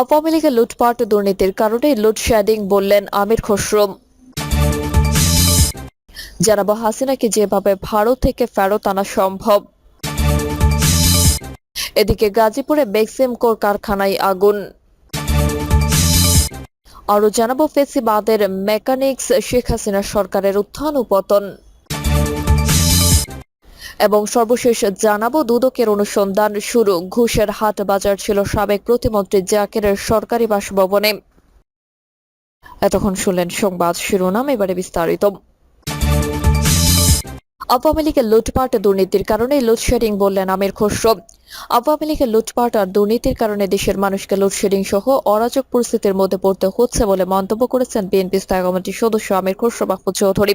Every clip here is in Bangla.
আওয়ামী লীগের লুটপাট দুর্নীতির কারণে লোডশেডিং বললেন আমির খসরু। জানাব হাসিনাকে যেভাবে ভারত থেকে ফেরত আনা সম্ভব। এদিকে গাজীপুরে বেক্সিমকোর কারখানায় আগুন। আরও জানাব ফেসিবাদের মেকানিক্স শেখ হাসিনা সরকারের উত্থান ও পতন। এবং সর্বশেষ জানাব, দুদকের অনুসন্ধান শুরু। ঘুষের হাট বাজার ছিল সাবেক প্রতিমন্ত্রী জাকেরের সরকারি বাসভবনে। এতক্ষণ শুনলেন সংবাদ শিরোনাম, এবারে বিস্তারিত। আওয়ামী লীগের লুটপাট দুর্নীতির কারণে লোডশেডিং বললেন আমির খসরু। আওয়ামী লীগের লুটপাট আর দুর্নীতির কারণে দেশের মানুষকে লোডশেডিং সহ অরাজক পরিস্থিতির মধ্যে পড়তে হচ্ছে বলে মন্তব্য করেছেন বিএনপি স্থায়ী কমিটির সদস্য আমির খসরু মাহমুদ চৌধুরী।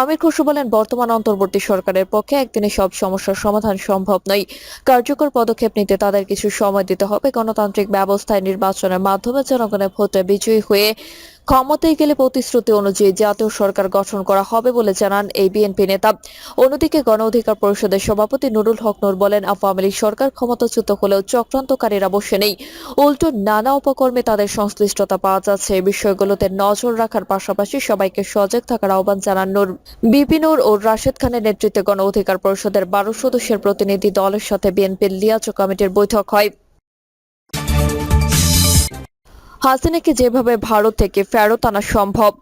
আমির খসরু বলেন, বর্তমান অন্তর্বর্তী সরকারের পক্ষে একদিনে সব সমস্যার সমাধান সম্ভব নয়। কার্যকর পদক্ষেপ নিতে তাদের কিছু সময় দিতে হবে। গণতান্ত্রিক ব্যবস্থায় নির্বাচনের মাধ্যমে জনগণের ভোটে বিজয়ী হয়ে ক্ষমতায় গেলে প্রতিশ্রুতি অনুযায়ী জাতীয় সরকার গঠন করা হবে বলে জানান এই বিএনপি নেতা। অন্যদিকে গণ অধিকার পরিষদের সভাপতি নুরুল হক নূর বলেন, আওয়ামী লীগ সরকার ক্ষমতাচ্যুত হলেও চক্রান্তকারীরা বসে নেই। উল্টো নানা উপকর্মে তাদের সংশ্লিষ্টতা পাওয়া যাচ্ছে। এই বিষয়গুলোতে নজর রাখার পাশাপাশি সবাইকে সজাগ থাকার আহ্বান জানান নুর। বিপিনুর ও রাশেদ খানের নেতৃত্বে গণ অধিকার পরিষদের বারো সদস্যের প্রতিনিধি দলের সাথে বিএনপির লিয়াচো কমিটির বৈঠক হয়। হাসিনাকে যেভাবে ভারত থেকে ফেরত আনা সম্ভব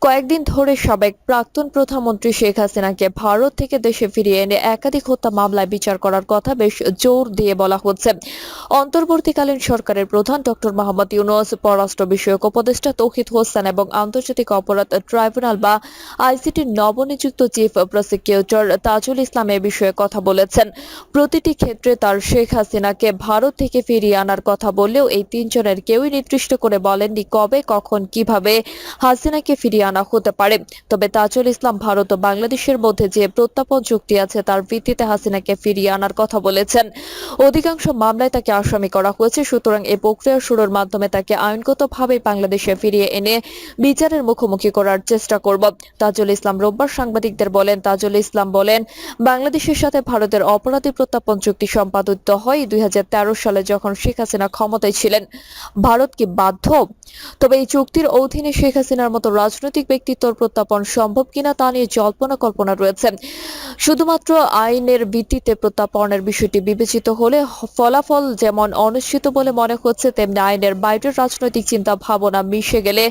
কয়েকদিন ধরে সাবেক প্রাক্তন প্রধানমন্ত্রী শেখ হাসিনাকে ভারত থেকে দেশে ফিরিয়ে এনে একাধিক হত্যা মামলায় বিচার করার কথা বেশ জোর দিয়ে বলা হচ্ছে। অন্তর্বর্তীকালীন সরকারের প্রধান ডক্টর মোহাম্মদ ইউনুস, পররাষ্ট্র বিষয়ক উপদেষ্টা তৌহিদ হোসেন এবং আন্তর্জাতিক অপরাধ ট্রাইব্যুনাল বা আইসিটির নবনিযুক্ত চিফ প্রসিকিউটর তাজুল ইসলাম এ বিষয়ে কথা বলেছেন। প্রতিটি ক্ষেত্রে তার শেখ হাসিনাকে ভারত থেকে ফিরিয়ে আনার কথা বললেও এই তিনজনের কেউই নির্দিষ্ট করে বলেননি কবে, কখন, কীভাবে হাসিনাকে ফিরিয়ে আনা হতে পারে। তবে তাজুল ইসলাম ভারত ও বাংলাদেশের মধ্যে যে প্রত্যাপন চুক্তি আছে, তার ভিত্তিতে হাসিনাকে ফিরিয়ে আনার কথা বলেছেন। অধিকাংশ মামলায় তাকে আসামি করা হয়েছে, সুতরাং এই প্রক্রিয়া শুরুর মাধ্যমে তাকে আইনগতভাবে বাংলাদেশে ফিরিয়ে এনে বিচারের মুখোমুখি করার চেষ্টা করব। তাজুল ইসলাম রোববার সাংবাদিকদের বলেন, তাজুল ইসলাম বলেন, বাংলাদেশের সাথে ভারতের অপরাধী প্রত্যাপন চুক্তি সম্পাদিত হয় দুই হাজার তেরো সালে যখন শেখ হাসিনা ক্ষমতায় ছিলেন। ভারত কি বাধ্য? তবে এই চুক্তির অধীনে শেখ হাসিনার মতো রাজনৈতিক ব্যক্তিত্বর প্রত্যাপন সম্ভব কিনা তা নিয়ে জল্পনা কল্পনা রয়েছে। শুধুমাত্র আইনের ভিত্তিতে প্রত্যাপনের বিষয়টি বিবেচিত হলে ফলাফল যেমন অনিশ্চিত বলে মনে হচ্ছে, তেমনি আইনের বাইরের রাজনৈতিক চিন্তা ভাবনা মিশে গেলে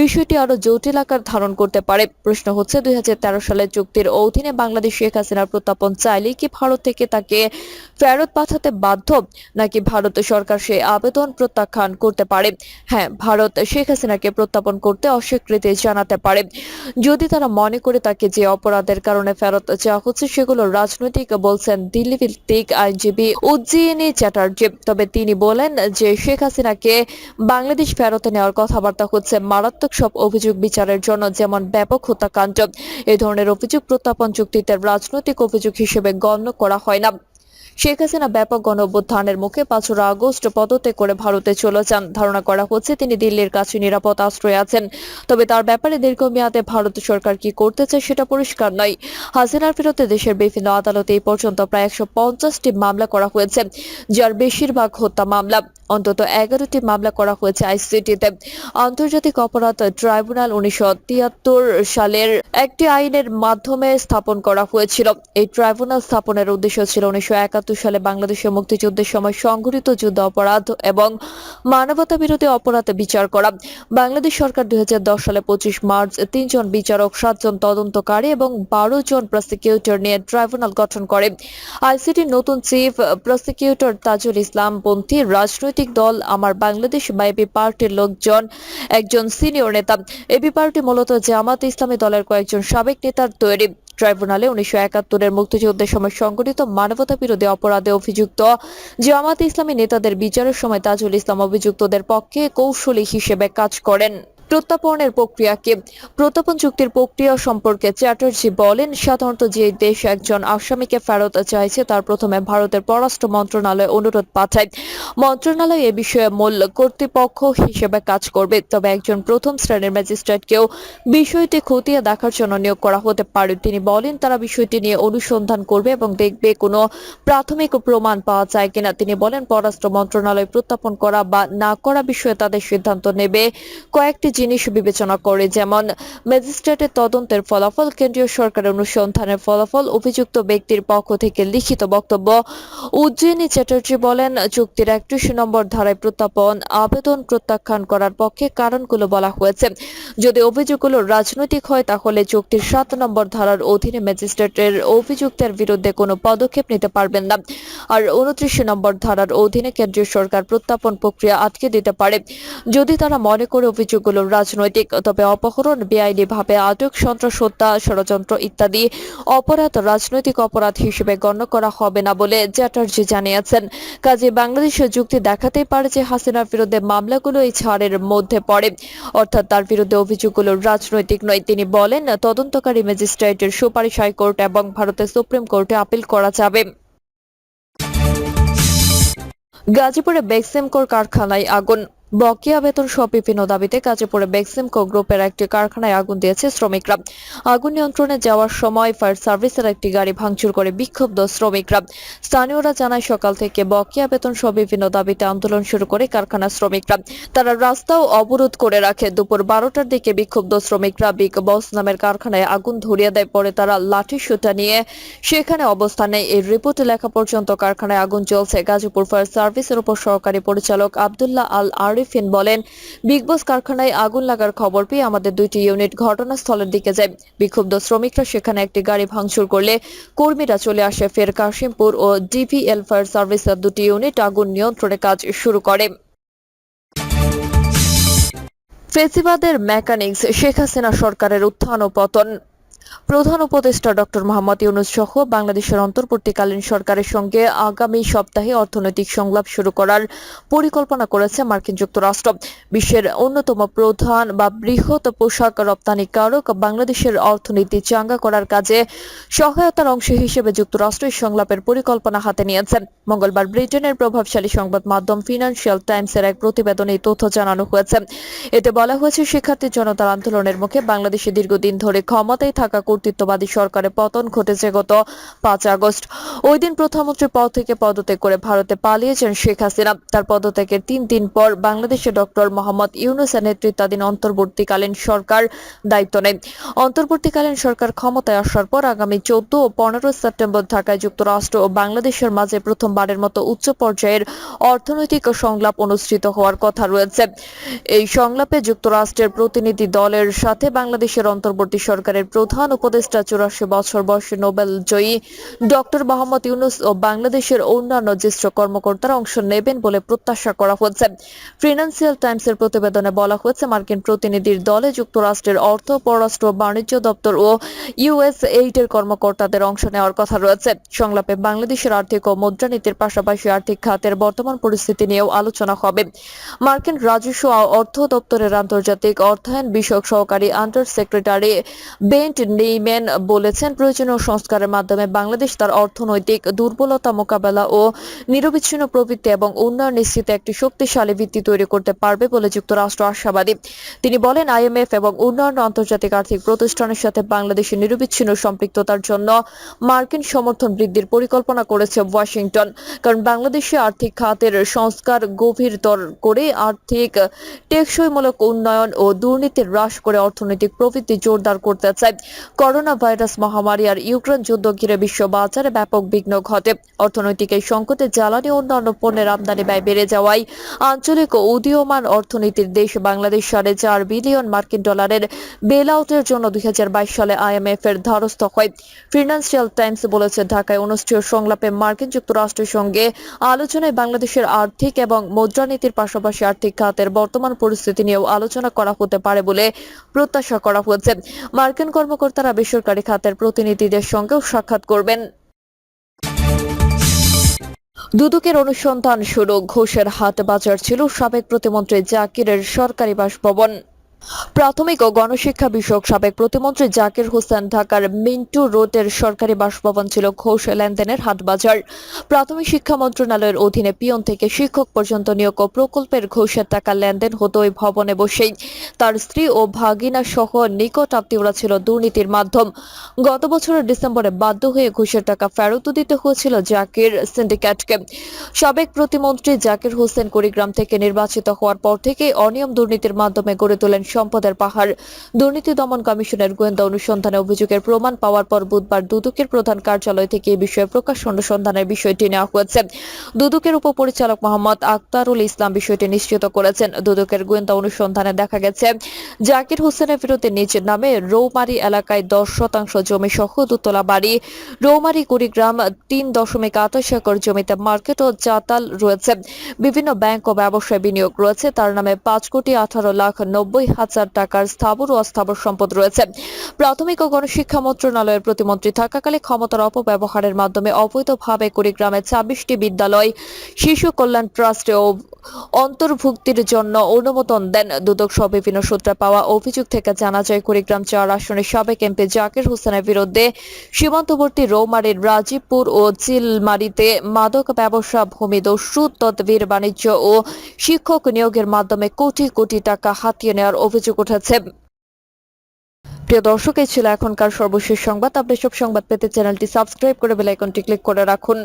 বিষয়টি আরও জটিল আকার ধারণ করতে পারে। প্রশ্ন হচ্ছে, দুই সালের চুক্তির অধীনে বাংলাদেশ শেখ হাসিনার প্রত্যাপন চাইলে কি ভারত থেকে তাকে ফেরত পাঠাতে বাধ্য, নাকি ভারত সরকার সে আবেদন প্রত্যাখ্যান করতে পারে? হ্যাঁ ভারত শেখ হাসিনাকে প্রত্যাপন করতে অস্বীকৃতি জানাতে পারে। যদি তারা মনে করে তাকে যে অপরাধের কারণে ফেরত চাওয়া হচ্ছে, সেগুলো রাজনৈতিক বলছেন দিল্লি ভিত্তিক আইনজীবী উজ্জয়িনী চ্যাটার্জি। তবে তিনি বলেন যে শেখ হাসিনাকে বাংলাদেশ ফেরত নেওয়ার কথাবার্তা হচ্ছে মারাত্মক সব অভিযোগ বিচারের জন্য, যেমন ব্যাপক হত্যাকাণ্ড। এ ধরনের অভিযোগ প্রত্যাপন চুক্তিতে রাজনৈতিক অভিযোগ হিসেবে গণ্য করা হয় না। শেখ হাসিনা ব্যাপক গণ অভ্যুত্থানের মুখে পাঁচরা আগস্ট পদত্যাগ করে ভারতে চলে যান। ধারণা করা হচ্ছে, তিনি দিল্লির কাছে নিরাপদ আশ্রয় আছেন। তবে তার ব্যাপারে দীর্ঘমেয়াদে ভারত সরকার কি করতে চায় সেটা পরিষ্কার নয়। হাসিনার বিরুদ্ধে দেশের বিভিন্ন আদালতে এই পর্যন্ত প্রায় একশো পঞ্চাশটি মামলা করা হয়েছে, যার বেশিরভাগ হত্যা মামলা। অন্তত এগারোটি মামলা করা হয়েছে আইসিটিতে আন্তর্জাতিক অপরাধ ট্রাইব্যুনাল উনিশশো তিয়াত্তর সালের একটি আইনের মাধ্যমে স্থাপন করা হয়েছিল। এই ট্রাইব্যুনাল স্থাপনের উদ্দেশ্য ছিল উনিশশো একাত্তর সালে বাংলাদেশের মুক্তিযুদ্ধের সময় সংঘটিত যুদ্ধ, অপরাধ এবং মানবতা বিরোধী অপরাধ বিচার করা। বাংলাদেশ সরকার দুই সালে পঁচিশ মার্চ তিনজন বিচারক, সাতজন তদন্তকারী এবং বারো জন প্রসিকিউটর নিয়ে ট্রাইব্যুনাল গঠন করে। আইসিটির নতুন চিফ প্রসিকিউটর তাজুল ইসলাম পন্থী, রাজনৈতিক দল আমার বাংলাদেশ বা এবি পার্টির লোকজন, একজন সিনিয়র নেতা। এবি পার্টি মূলত জামাত ইসলামী দলের কয়েকজন সাবেক নেতার তৈরি। ট্রাইব্যুনালে উনিশশো একাত্তরের মুক্তিযুদ্ধের সময় সংঘটিত মানবতা বিরোধী অপরাধে অভিযুক্ত জামাত ইসলামী নেতাদের বিচারের সময় তাজুল ইসলাম অভিযুক্তদের পক্ষে কৌশলী হিসেবে কাজ করেন। প্রত্যাপনের প্রক্রিয়াকে প্রত্যাপন চুক্তির প্রক্রিয়া সম্পর্কে চ্যাটার্জি বলেন, সাধারণত যে দেশ একজন আসামিকে ফেরত চাইছে, তার প্রথমে ভারতের পররাষ্ট্র মন্ত্রণালয় অনুরোধ পাঠায়। মন্ত্রণালয় এ বিষয়ে মূল কর্তৃপক্ষ হিসেবে কাজ করবে, তবে একজন প্রথম শ্রেণির ম্যাজিস্ট্রেটকেও বিষয়টি খতিয়ে দেখার জন্য নিয়োগ করা হতে পারে। তিনি বলেন, তারা বিষয়টি নিয়ে অনুসন্ধান করবে এবং দেখবে কোনো প্রাথমিক প্রমাণ পাওয়া যায় কিনা। তিনি বলেন, পররাষ্ট্র মন্ত্রণালয় প্রত্যাপন করা বা না করা বিষয়ে তাদের সিদ্ধান্ত নেবে। কয়েকটি জিনিস বিবেচনা করে যেমন ম্যাজিস্ট্রেটের তদন্তের ফলাফল কেন্দ্রীয় সরকারের অনুসন্ধানের ফলাফল অভিযুক্ত ব্যক্তির পক্ষ থেকে লিখিত বক্তব্য। উজ্জয়িনী চ্যাটার্জি বলেন, চুক্তির একত্রিশ নম্বর ধারায় প্রত্যাপন, আবেদন প্রত্যাখ্যান করার পক্ষে কারণগুলো বলা হয়েছে। যদি অভিযোগগুলো রাজনৈতিক হয়, তাহলে চুক্তির সাত নম্বর ধারার অধীনে ম্যাজিস্ট্রেটের অভিযুক্তের বিরুদ্ধে কোনো পদক্ষেপ নিতে পারবেন না। আর উনত্রিশ নম্বর ধারার অধীনে কেন্দ্রীয় সরকার প্রত্যাপন প্রক্রিয়া আটকে দিতে পারে। যদি তারা মনে করে অভিযোগগুলো রাজনৈতিক, তবে অপহরণ বেআইনি ভাবে আটক সন্ত্রাস হত্যা ষড়যন্ত্র ইত্যাদি অপরাধ রাজনৈতিক অপরাধ হিসেবে গণ্য করা হবে না বলে চ্যাটার্জি জানিয়েছেন। কাজে বাংলাদেশের যুক্তি দেখাতেই পারে যে হাসিনার বিরুদ্ধে মামলাগুলো এই ছাড়ের মধ্যে পড়ে। অর্থাৎ তার বিরুদ্ধে অভিযোগগুলো রাজনৈতিক নয়। তিনি বলেন, তদন্তকারী ম্যাজিস্ট্রেটের সুপারিশ হাইকোর্ট এবং ভারতের সুপ্রিম কোর্টে আপিল করা যাবে। গাজীপুরে বেক্সিমকোর কারখানায় আগুন। বকেয়া বেতন সহ বিভিন্ন দাবিতে গাজীপুরে বেক্সিমকো গ্রুপের একটি কারখানায় আগুন দিয়েছে শ্রমিকরা। আগুন নিয়ন্ত্রণে যাওয়ার সময় ফায়ার সার্ভিসের একটি গাড়ি ভাঙচুর করে বিক্ষুব্ধ শ্রমিকরা। স্থানীয়রা জানায়, সকাল থেকে বকেয়া বেতন সহ বিভিন্ন দাবিতে আন্দোলন শুরু করে কারখানার শ্রমিকরা। তারা রাস্তাও অবরোধ করে রাখে। দুপুর বারোটার দিকে বিক্ষুব্ধ শ্রমিকরা বিগ বস নামের কারখানায় আগুন ধরিয়ে দেয়। পরে তারা লাঠি সুতা নিয়ে সেখানে অবস্থান। এই রিপোর্টে লেখা পর্যন্ত কারখানায় আগুন চলছে গাজীপুর ফায়ার সার্ভিসের উপর সহকারী পরিচালক আবদুল্লাহ আল আরিফিন বলেন, বিগ বস কারখানায় আগুন লাগার খবর পেয়ে আমাদের দুইটি ইউনিট ঘটনাস্থলের দিকে যায়। বিক্ষুব্ধ শ্রমিকরা সেখানে একটি গাড়ি ভাঙচুর করলে কর্মীরা চলে আসে। ফের কাশিমপুর ও ডিভিএল ফায়ার সার্ভিসের দুটি ইউনিট আগুন নিয়ন্ত্রণে কাজ শুরু করে। ফেসিবাদের মেকানিক্স শেখ হাসিনা সরকারের উত্থান ও পতন। প্রধান উপদেষ্টা ডক্টর মোহাম্মদ ইউনুস সহ বাংলাদেশের অন্তর্বর্তীকালীন সরকারের সঙ্গে আগামী সপ্তাহে অর্থনৈতিক সংলাপ শুরু করার পরিকল্পনা করেছে মার্কিন যুক্তরাষ্ট্র। বিশ্বের অন্যতম প্রধান বা বৃহৎ পোশাক রপ্তানিকারক বাংলাদেশের অর্থনীতি চাঙ্গা করার কাজে সহায়তার অংশ হিসেবে যুক্তরাষ্ট্র এই সংলাপের পরিকল্পনা হাতে নিয়েছে। মঙ্গলবার ব্রিটেনের প্রভাবশালী সংবাদ মাধ্যম ফিনান্সিয়াল টাইমসের এক প্রতিবেদনে এই তথ্য জানানো হয়েছে। এতে বলা হয়েছে, শিক্ষার্থী জনতার আন্দোলনের মুখে বাংলাদেশে দীর্ঘদিন ধরে ক্ষমতায় থাকা কর্তৃত্ববাদী সরকারের পতন ঘটেছে গত পাঁচ আগস্ট। ওই দিন প্রধানমন্ত্রী পদ থেকে পদত্যাগ করে ভারতে পালিয়েছেন শেখ হাসিনা। তার পদত্যাগের তিন দিন পর বাংলাদেশে ডক্টর মোহাম্মদ ইউনুসের নেতৃত্বাধীন অন্তর্বর্তীকালীন সরকার দায়িত্ব নেয়। অন্তর্বর্তীকালীন সরকার ক্ষমতায় আসার পর আগামী চোদ্দ ও পনেরো সেপ্টেম্বর ঢাকায় যুক্তরাষ্ট্র ও বাংলাদেশের মাঝে প্রথমবারের মতো উচ্চ পর্যায়ের অর্থনৈতিক সংলাপ অনুষ্ঠিত হওয়ার কথা রয়েছে। এই সংলাপে যুক্তরাষ্ট্রের প্রতিনিধি দলের সাথে বাংলাদেশের অন্তর্বর্তী সরকারের প্রধান উপদেষ্টা চুরাশি বছর বয়সী নোবেল জয়ী ডক্টর মোহাম্মদ ইউনুস ও বাংলাদেশের অন্যান্য জ্যেষ্ঠ কর্মকর্তারা অংশ নেবেন বলে প্রত্যাশা করা হচ্ছে। ফিনান্সিয়াল টাইমসের প্রতিবেদনে বলা হয়েছে মার্কিন প্রতিনিধির দলে যুক্তরাষ্ট্রের অর্থ, পররাষ্ট্র বাণিজ্য দপ্তর ও ইউএস এইডের কর্মকর্তাদের অংশ নেওয়ার কথা রয়েছে। সংলাপে বাংলাদেশের আর্থিক ও মুদ্রানীতির পাশাপাশি আর্থিক খাতের বর্তমান পরিস্থিতি নিয়েও আলোচনা হবে। মার্কিন রাজস্ব ও অর্থ দপ্তরের আন্তর্জাতিক অর্থায়ন বিষয়ক সহকারী আন্ডার সেক্রেটারি বেন্ট নেইম্যান বলেছেন, প্রয়োজনীয় সংস্কারের মাধ্যমে বাংলাদেশ তার অর্থনৈতিক দুর্বলতা মোকাবেলা ও নিরবিচ্ছিন্ন প্রবৃত্তি এবং উন্নয়ন নিশ্চিত একটি শক্তিশালী ভিত্তি তৈরি করতে পারবে বলে যুক্তরাষ্ট্র আশাবাদী। তিনি বলেন, আইএমএফ এবং অন্যান্য আন্তর্জাতিক আর্থিক প্রতিষ্ঠানের সাথে বাংলাদেশের নিরবিচ্ছিন্ন সম্পৃক্ততার জন্য মার্কিন সমর্থন বৃদ্ধির পরিকল্পনা করেছে ওয়াশিংটন। কারণ বাংলাদেশে আর্থিক খাতের সংস্কার গভীরতর করে আর্থিক টেকসইমূলক উন্নয়ন ও দুর্নীতি হ্রাস করে অর্থনৈতিক প্রবৃদ্ধি জোরদার করতে চায়। করোনা ভাইরাস মহামারী আর ইউক্রেন যুদ্ধ ঘিরে বিশ্ব বাজারে ব্যাপক বিঘ্ন ঘটে। অর্থনৈতিক এই সংকটে জ্বালানি অন্যান্য পণ্যের আমদানি ব্যয় বেড়ে যাওয়ায় আঞ্চলিক ও উদীয়মান অর্থনীতির দেশ বাংলাদেশ সাড়ে চার বিলিয়ন মার্কিন ডলারের বেল আউটের জন্য দুই সালে আইএমএফ এর ধারস্থ হয়। ফিনান্সিয়াল টাইমস বলেছে, ঢাকায় অনুষ্ঠিত সংলাপে মার্কিন যুক্তরাষ্ট্রের সঙ্গে আলোচনায় বাংলাদেশের আর্থিক এবং মুদ্রানীতির পাশাপাশি আর্থিক খাতের বর্তমান পরিস্থিতি নিয়েও আলোচনা করা হতে পারে বলে প্রত্যাশা করা হয়েছে। মার্কিন কর্মকর্তারা বেসরকারি খাতের প্রতিনিধিদের সঙ্গেও সাক্ষাৎ করবেন। দুদকের অনুসন্ধান শুরু। ঘোষের হাত বাজার ছিল সাবেক প্রতিমন্ত্রী জাকিরের সরকারি বাসভবন। প্রাথমিক ও গণশিক্ষা বিষয়ক সাবেক প্রতিমন্ত্রী জাকির হোসেন ঢাকার মিন্টু রোডের সরকারি বাসভবন ছিল ঘোষ লেনদেনের হাটবাজার। প্রাথমিক শিক্ষা মন্ত্রণালয়ের অধীনে পিয়ন থেকে শিক্ষক পর্যন্ত নিয়োগ ও প্রকল্পের ঘোষের টাকা লেনদেন হতো ওই ভবনে বসেই। তার স্ত্রী ও ভাগিনা সহ নিকট আত্মীয়রা ছিল দুর্নীতির মাধ্যম। গত বছরের ডিসেম্বরে বাধ্য হয়ে ঘোষের টাকা ফেরত দিতে হয়েছিল জাকির সিন্ডিকেটকে। সাবেক প্রতিমন্ত্রী জাকির হোসেন কুড়িগ্রাম থেকে নির্বাচিত হওয়ার পর থেকে অনিয়ম দুর্নীতির মাধ্যমে গড়ে তোলেন সম্পদের পাহাড়। দুর্নীতি দমন কমিশনের গোয়েন্দা অনুসন্ধানে অভিযোগের প্রমাণ পাওয়ার পর বুধবার দুদকের প্রধান কার্যালয় থেকে এই বিষয়ে প্রকাশ অনুসন্ধানের বিষয়টি নেওয়া হয়েছে। দুদকের উপপরিচালক মোহাম্মদ আক্তারুল ইসলাম বিষয়টি নিশ্চিত করেছেন। দুদকের গোয়েন্দা অনুসন্ধানে দেখা গেছে, জাকির হোসেনের বিরুদ্ধে নিজের নামে রৌমারি এলাকায় দশ শতাংশ জমি সহ দুতলা বাড়ি, রৌমারি কুড়িগ্রাম তিন দশমিক আঠাশ একর জমিতে মার্কেট ও চাতাল রয়েছে। বিভিন্ন ব্যাংক ও ব্যবসায় বিনিয়োগ রয়েছে। তার নামে পাঁচ কোটি আঠারো লাখ নব্বই হাজার টাকার স্থাবর ও অস্থাবর সম্পদ রয়েছে। প্রাথমিক ও গণশিক্ষা মন্ত্রণালয়ের প্রতিমন্ত্রী থাকাকালে ক্ষমতার অপব্যবহারের মাধ্যমে অবৈধভাবে কুড়িগ্রামে ছাব্বিশটি বিদ্যালয়, শিশু কল্যাণ ট্রাস্টে ও অন্তর্ভুক্তির জন্য অনুমোদন দেন। দুদক সহ বিভিন্ন সূত্রে পাওয়া অভিযোগ থেকে জানা যায়, কুড়িগ্রাম চার আসনের সাবেক এমপি জাকির হোসেনের বিরুদ্ধে সীমান্তবর্তী রৌমারীর রাজীবপুর ও চিলমারিতে মাদক ব্যবসা ভূমি দস্যু, তদবির, বাণিজ্য ও শিক্ষক নিয়োগের মাধ্যমে কোটি কোটি টাকা হাতিয়ে নেওয়ার অভিযোগ উঠেছে। প্রিয় দর্শক, এই ছিল এখনকার সর্বশেষ সংবাদ। আপনি সব সংবাদ পেতে চ্যানেলটি সাবস্ক্রাইব করে বেল আইকনটি ক্লিক করে রাখুন।